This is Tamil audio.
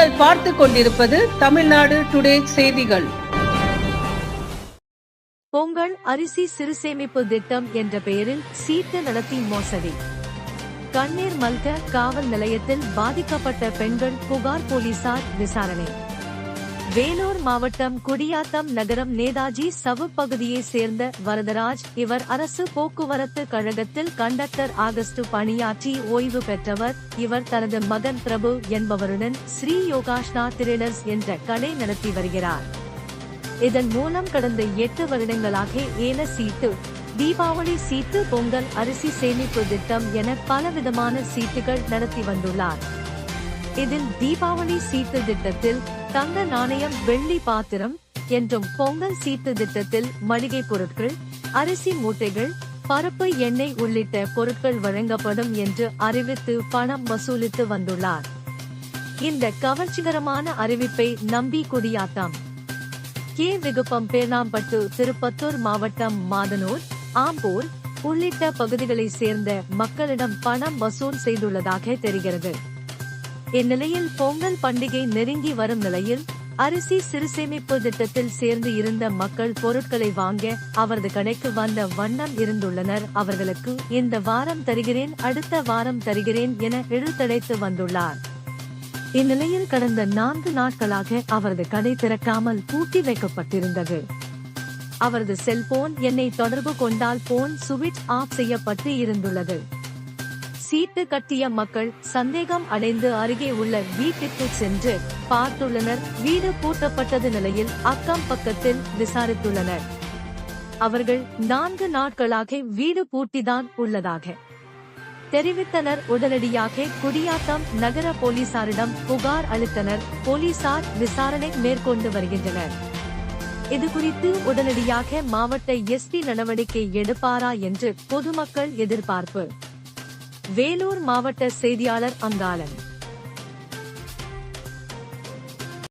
நீங்கள் பார்த்து கொண்டிருப்பது தமிழ்நாடு டுடே செய்திகள். பொங்கல் அரிசி சிறுசேமிப்பு திட்டம் என்ற பெயரில் சீட்டு நடத்தி மோசடி. கண்ணீர் மல்க காவல் நிலையத்தில் பாதிக்கப்பட்ட பெண்கள் புகார் போலீசார் விசாரணை. வேலூர் மாவட்டம் குடியாத்தம் நகரம் நேதாஜி சவு பகுதியை சேர்ந்த வரதராஜ். இவர் அரசு போக்குவரத்து கழகத்தில் கண்டக்டர் ஆகஸ்ட் பணியாற்றி ஓய்வு பெற்றவர். இவர் தனது மகன் பிரபு என்பவருடன் ஸ்ரீ யோகாஷ்னா திரேடர்ஸ் என்ற கடை நடத்தி வருகிறார். இதன் மூலம் கடந்த எட்டு வருடங்களாக ஏல சீட்டு தீபாவளி சீட்டு பொங்கல் அரிசி சேமிப்பு திட்டம் என பலவிதமான சீட்டுகள் நடத்தி வந்துள்ளார். இதில் தீபாவளி சீட்டு திட்டத்தில் தங்க நாணயம் வெள்ளி பாத்திரம் என்றும் பொங்கல் சீட்டு திட்டத்தில் மளிகை பொருட்கள் அரிசி மூட்டைகள் பருப்பு எண்ணெய் உள்ளிட்ட பொருட்கள் வழங்கப்படும் என்று அறிவித்து பணம் வசூலித்து வந்துள்ளார். இந்த கவர்ச்சிகரமான அறிவிப்பை நம்பி குடியாத்தம். கே. விகுப்பம் பேனாம்பட்டு திருப்பத்தூர் மாவட்டம் மாதனூர் ஆம்பூர் உள்ளிட்ட பகுதிகளை சேர்ந்த மக்களிடம் பணம் வசூல் செய்துள்ளதாக தெரிகிறது. இந்நிலையில் பொங்கல் பண்டிகை நெருங்கி வரும் நிலையில் அரிசி சிறுசேமிப்பு திட்டத்தில் சேர்ந்து இருந்த மக்கள் பொருட்களை வாங்க அவரது கடைக்கு வந்த வண்ணம் இருந்துள்ளனர். அவர்களுக்கு இந்த வாரம் தருகிறேன் அடுத்த வாரம் தருகிறேன் என இழுத்தடைத்து வந்துள்ளார். இந்நிலையில் கடந்த நான்கு நாட்களாக அவரது கடை திறக்காமல் பூட்டி வைக்கப்பட்டிருந்தது. அவரது செல்போன் என்னை தொடர்பு கொண்டால் போன் சுவிட்ச் ஆஃப் செய்யப்பட்டு இருந்துள்ளது. சீட்டு கட்டிய மக்கள் சந்தேகம் அடைந்து அருகே உள்ள வீட்டிற்கு சென்று பார்த்துள்ளனர். வீடு பூட்டப்பட்டது நிலையில் அக்கம் பக்கத்தில் விசாரித்துள்ளனர். அவர்கள் நான்கு நாட்களாக வீடு பூட்டிதான் உள்ளதாக தெரிவித்தனர். உடனடியாக குடியாத்தம் நகர போலீசாரிடம் புகார் அளித்தனர். போலீசார் விசாரணை மேற்கொண்டு வருகின்றனர். இதுகுறித்து உடனடியாக மாவட்ட எஸ்பி நடவடிக்கை எடுப்பாரா என்று பொதுமக்கள் எதிர்பார்ப்பு. வேலூர் மாவட்ட செய்தியாளர் அங்காளன்.